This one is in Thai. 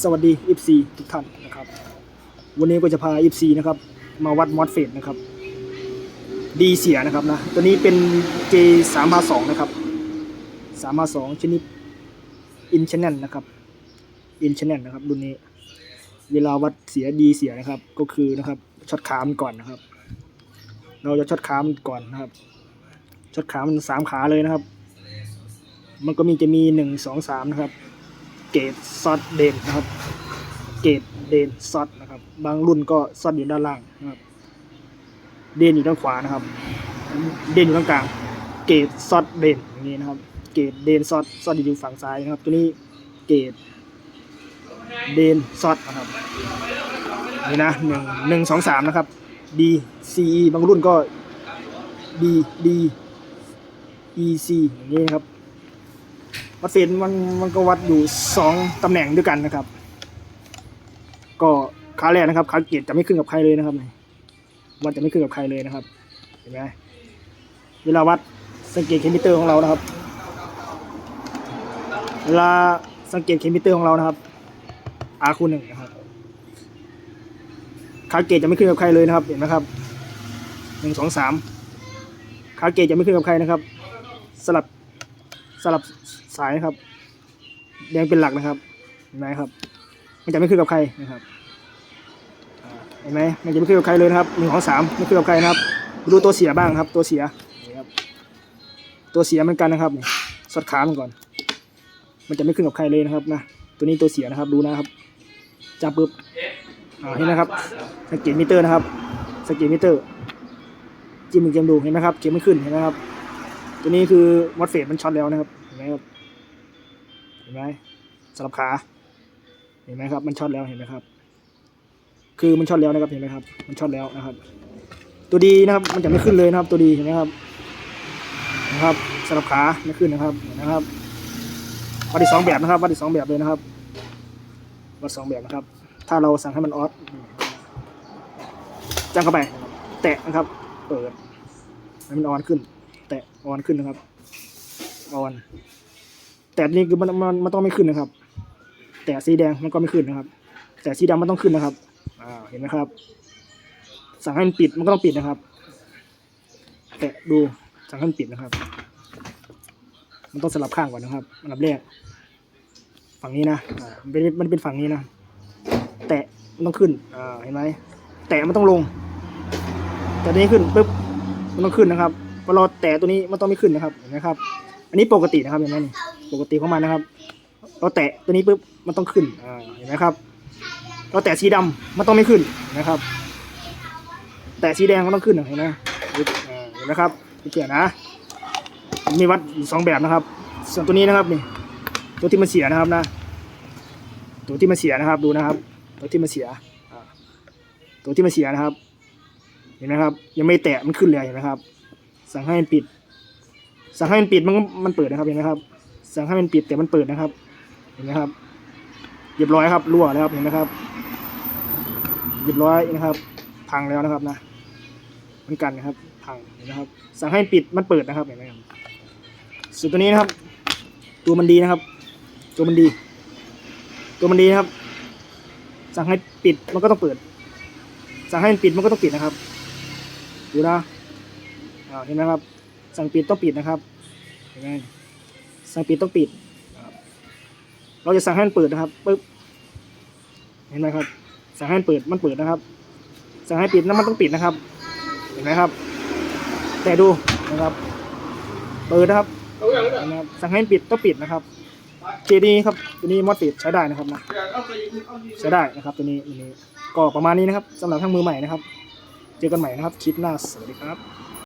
สวัสดี FC ทุกท่านนะครับ วันนี้ก็จะพา FC นะครับ มาวัดมอสเฟตนะครับ ดีเสียนะครับนะ ตัวนี้เป็น J 3 5 2นะครับ3 5 2ชนิด In Channel นะครับ In Channel นะครับรุ่นนี้ เวลาวัดเสียดีเสียนะครับ ก็คือนะครับช็อตขามันก่อนนะครับ เราจะช็อตขามันก่อนนะครับช็อตขามันสามขาเลยนะครับ มันก็มีจะมีหนึ่งสองสามนะครับ เกรดซอสเดนนะครับ เกรดเดนซอสนะครับ บางรุ่นก็ซอสอยู่ด้านล่างนะครับ เดนอยู่ด้านขวานะครับ เดนอยู่ตรงกลาง เกรดซอสเดนอย่างนี้นะครับ เกรดเดนซอสซอสอยู่ฝั่งซ้ายนะครับ ตัวนี้เกรดเดนซอสนะครับนี่นะหนึ่งหนึ่งสองสามนะครับ D C E บางรุ่นก็ D D E C อย่างนี้ครับ วัดเฟรนมันมันก็วัดอยู่สองตำแหน่งด้วยกันนะครับ ก็ขาแรกนะครับขาเกียรติจะไม่ขึ้นกับใครเลยนะครับวัดจะไม่ขึ้นกับใครเลยนะครับ เห็นไหมเวลาวัดสังเกตเคมิเตอร์ของเรานะครับ เวลาสังเกตเคมิเตอร์ของเรานะครับ R คูณหนึ่งนะครับขาเกตจะไม่ขึ้นกับใครเลยนะครับ เห็นไหมครับหนึ่งสองสามขาเกตจะไม่ขึ้นกับใครนะครับ สลับ สลับสายนะครับ แดงเป็นหลักนะครับเห็นไหมครับ มันจะไม่ขึ้นกับใครนะครับเห็นไหมมันจะไม่ขึ้นกับใครเลยนะครับหนึ่งของสามไม่ขึ้นกับใครนะครับ ดูตัวเสียบ้างครับ ตัวเสียครับตัวเสียเหมือนกันนะครับนี่สดขามันก่อน มันจะไม่ขึ้นกับใครเลยนะครับนะตัวนี้ตัวเสียนะครับดูนะครับจับปุ๊บอ่าเห็นไหมครับสังเกตมิเตอร์นะครับสังเกตมิเตอร์จิ้มมือเกมดูเห็นไหมครับเกมไม่ขึ้นเห็นไหมครับ ตัวนี้คือวัดเฟสมันช็อตแล้วนะครับ เห็นไหมครับ เห็นไหมสลับขา เห็นไหมครับ มันช็อตแล้ว เห็นไหมครับ คือมันช็อตแล้วนะครับ เห็นไหมครับ มันช็อตแล้วนะครับ ตัวดีนะครับ มันจะไม่ขึ้นเลยนะครับ ตัวดี เห็นไหมครับ นะครับสลับขาไม่ขึ้นนะครับเห็นะครับวัดอีกสองแบบนะครับ วัดอีกสองแบบเลยนะครับ วัดสองแบบนะครับ ถ้าเราสั่งให้มันออสจังเข้าไป แตะนะครับ เปิดให้มันออนขึ้น แตะออนขึ้นนะครับออน แต่นี่คือมันมันมันต้องไม่ขึ้นนะครับ แต่สีแดงมันก็ไม่ขึ้นนะครับ แต่สีดำมันต้องขึ้นนะครับอ่าเห็นไหมครับ สั่งให้มันปิดมันก็ต้องปิดนะครับ แตะดูสั่งให้มันปิดนะครับ มันต้องสลับข้างก่อนนะครับอันดับแรกฝั่งนี้นะอ่ามันเป็นมันเป็นฝั่งนี้นะ แตะมันต้องขึ้นอ่าเห็นไหมแตะมันต้องลงแต่ตัวนี้ขึ้นปุ๊บมันต้องขึ้นนะครับ พอเราแตะตัวนี้มันต้องไม่ขึ้นนะครับเห็นไหมครับ อันนี้ปกตินะครับเห็นไหมนี่ปกติของมันนะครับ เราแตะตัวนี้ปุ๊บมันต้องขึ้นอ่าเห็นไหมครับ เราแตะสีดำมันต้องไม่ขึ้นนไหมครับ แตะสีแดงมันต้องขึ้นเห็นไหมเห็นไหมครับพี่เกียรตินะมีวัดอยู่สองแบบนะครับ ส่วนตัวนี้นะครับนี่ตัวที่มันเสียนะครับนะ ตัวที่มันเสียนะครับดูนะครับ ตัวที่มันเสียตัวที่มันเสียนะครับ เห็นไหมครับ ยังไม่แตะมันขึ้นเลยเห็นไหมครับ สั่งให้มันปิด สั่งให้มันปิดมันก็มันเปิดนะครับเห็นไหมครับ สั่งให้มันปิดแต่มันเปิดนะครับ เห็นไหมครับเรียบร้อยครับรั่วแล้วครับเห็นไหมครับเรียบร้อยนะครับ พังแล้วนะครับนะมันกันนะครับ พังเห็นไหมครับ สั่งให้มันปิดมันเปิดนะครับเห็นไหมครับส่วนตัวนี้นะครับ ตัวมันดีนะครับ ตัวมันดี ตัวมันดีนะครับ สั่งให้ปิดมันก็ต้องเปิด สั่งให้มันปิดมันก็ต้องปิดนะครับ ดูนะ อ่าเห็นไหมครับ สั่งปิดต้องปิดนะครับเห็นไหมสั่งปิดต้องปิด เราจะสั่งให้มันเปิดนะครับปึ๊บเห็นไหมครับ สั่งให้มันเปิดมันเปิดนะครับ สั่งให้ปิดนั้นมันต้องปิดนะครับ เห็นไหมครับ แต่ดูนะครับเปิดนะครับนะครับ สั่งให้ปิดต้องปิดนะครับเคดีครับตัวนี้มอดปิดใช้ได้นะครับนะใช้ได้นะครับตัวนี้ตัวนี้ก็ประมาณนี้นะครับสำหรับทั้งมือใหม่นะครับ เจอกันใหม่นะครับคลิปหน้าสวัสดีครับ